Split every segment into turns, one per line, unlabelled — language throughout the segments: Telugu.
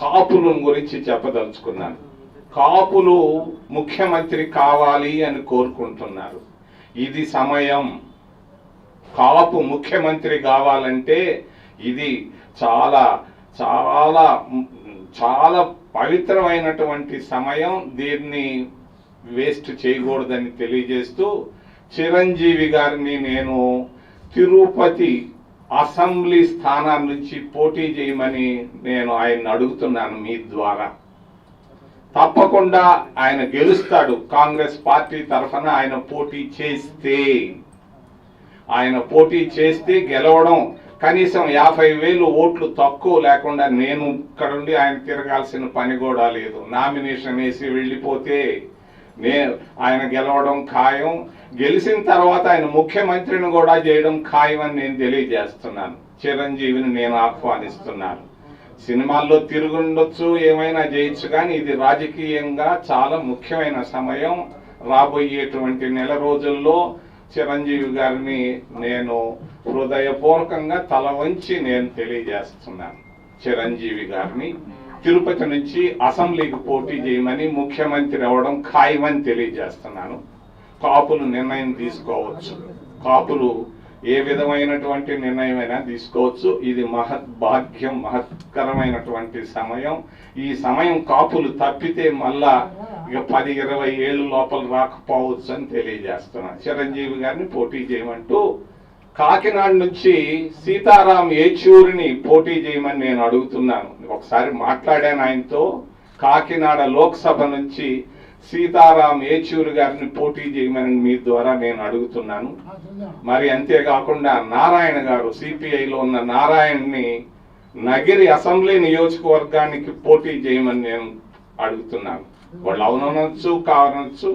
కాపులను గురించి చెప్పదలుచుకున్నాను. కాపులు ముఖ్యమంత్రి కావాలి అని కోరుకుంటున్నారు. ఇది సమయం. కాపు ముఖ్యమంత్రి కావాలంటే ఇది చాలా చాలా చాలా పవిత్రమైనటువంటి సమయం. దీన్ని వేస్ట్ చేయకూడదని తెలియజేస్తూ చిరంజీవి గారిని నేను తిరుపతి అసెంబ్లీ స్థానం నుంచి పోటీ చేయమని నేను ఆయన అడుగుతున్నాను మీ ద్వారా. తప్పకుండా ఆయన గెలుస్తాడు. కాంగ్రెస్ పార్టీ తరఫున ఆయన పోటీ చేస్తే. ఆయన పోటీ చేస్తే గెలవడం. కనీసం యాభై వేలు ఓట్లు తక్కువ లేకుండా నేను ఇక్కడ ఉండి ఆయన తిరగాల్సిన పని కూడా లేదు. నామినేషన్ వేసి వెళ్ళిపోతే నే ఆయన గెలవడం ఖాయం. గెలిచిన తర్వాత ఆయన ముఖ్యమంత్రిని కూడా చేయడం ఖాయం అని నేను తెలియజేస్తున్నాను. చిరంజీవిని నేను ఆహ్వానిస్తున్నాను. సినిమాల్లో తిరుగుండొచ్చు ఏమైనా చేయొచ్చు కానీ ఇది రాజకీయంగా చాలా ముఖ్యమైన సమయం. రాబోయేటువంటి నెల రోజుల్లో చిరంజీవి గారిని నేను హృదయపూర్వకంగా తల వంచి నేను తెలియజేస్తున్నాను. చిరంజీవి గారిని తిరుపతి నుంచి అసెంబ్లీకి పోటీ చేయమని ముఖ్యమంత్రి అవ్వడం ఖాయమని తెలియజేస్తున్నాను. కాపులు నిర్ణయం తీసుకోవచ్చు. కాపులు ఏ విధమైనటువంటి నిర్ణయమైనా తీసుకోవచ్చు. ఇది మహత్ భాగ్యం మహత్కరమైనటువంటి సమయం. ఈ సమయం కాపులు తప్పితే మళ్ళా ఇక పది ఇరవై ఏళ్ళు లోపల రాకపోవచ్చు అని తెలియజేస్తున్నాను. చిరంజీవి గారిని పోటీ చేయమంటూ కాకినాడ నుంచి సీతారాం ఏచూరిని పోటీ చేయమని నేను అడుగుతున్నాను. ఒకసారి మాట్లాడాను ఆయనతో. కాకినాడ లోక్సభ నుంచి సీతారాం ఏచూరు గారిని పోటీ చేయమని మీ ద్వారా నేను అడుగుతున్నాను. మరి అంతేకాకుండా నారాయణ గారు సిపిఐలో ఉన్న నారాయణని నగిరి అసెంబ్లీ నియోజకవర్గానికి పోటీ చేయమని నేను అడుగుతున్నాను. వాళ్ళు అవునొనొచ్చు కావనొచ్చు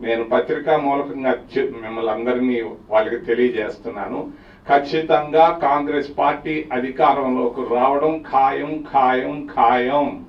నేను పత్రికా మూలకంగా మిమ్మల్ని అందరినీ వాళ్ళకి తెలియజేస్తున్నాను. ఖచ్చితంగా కాంగ్రెస్ పార్టీ అధికారంలోకి రావడం ఖాయం ఖాయం ఖాయం.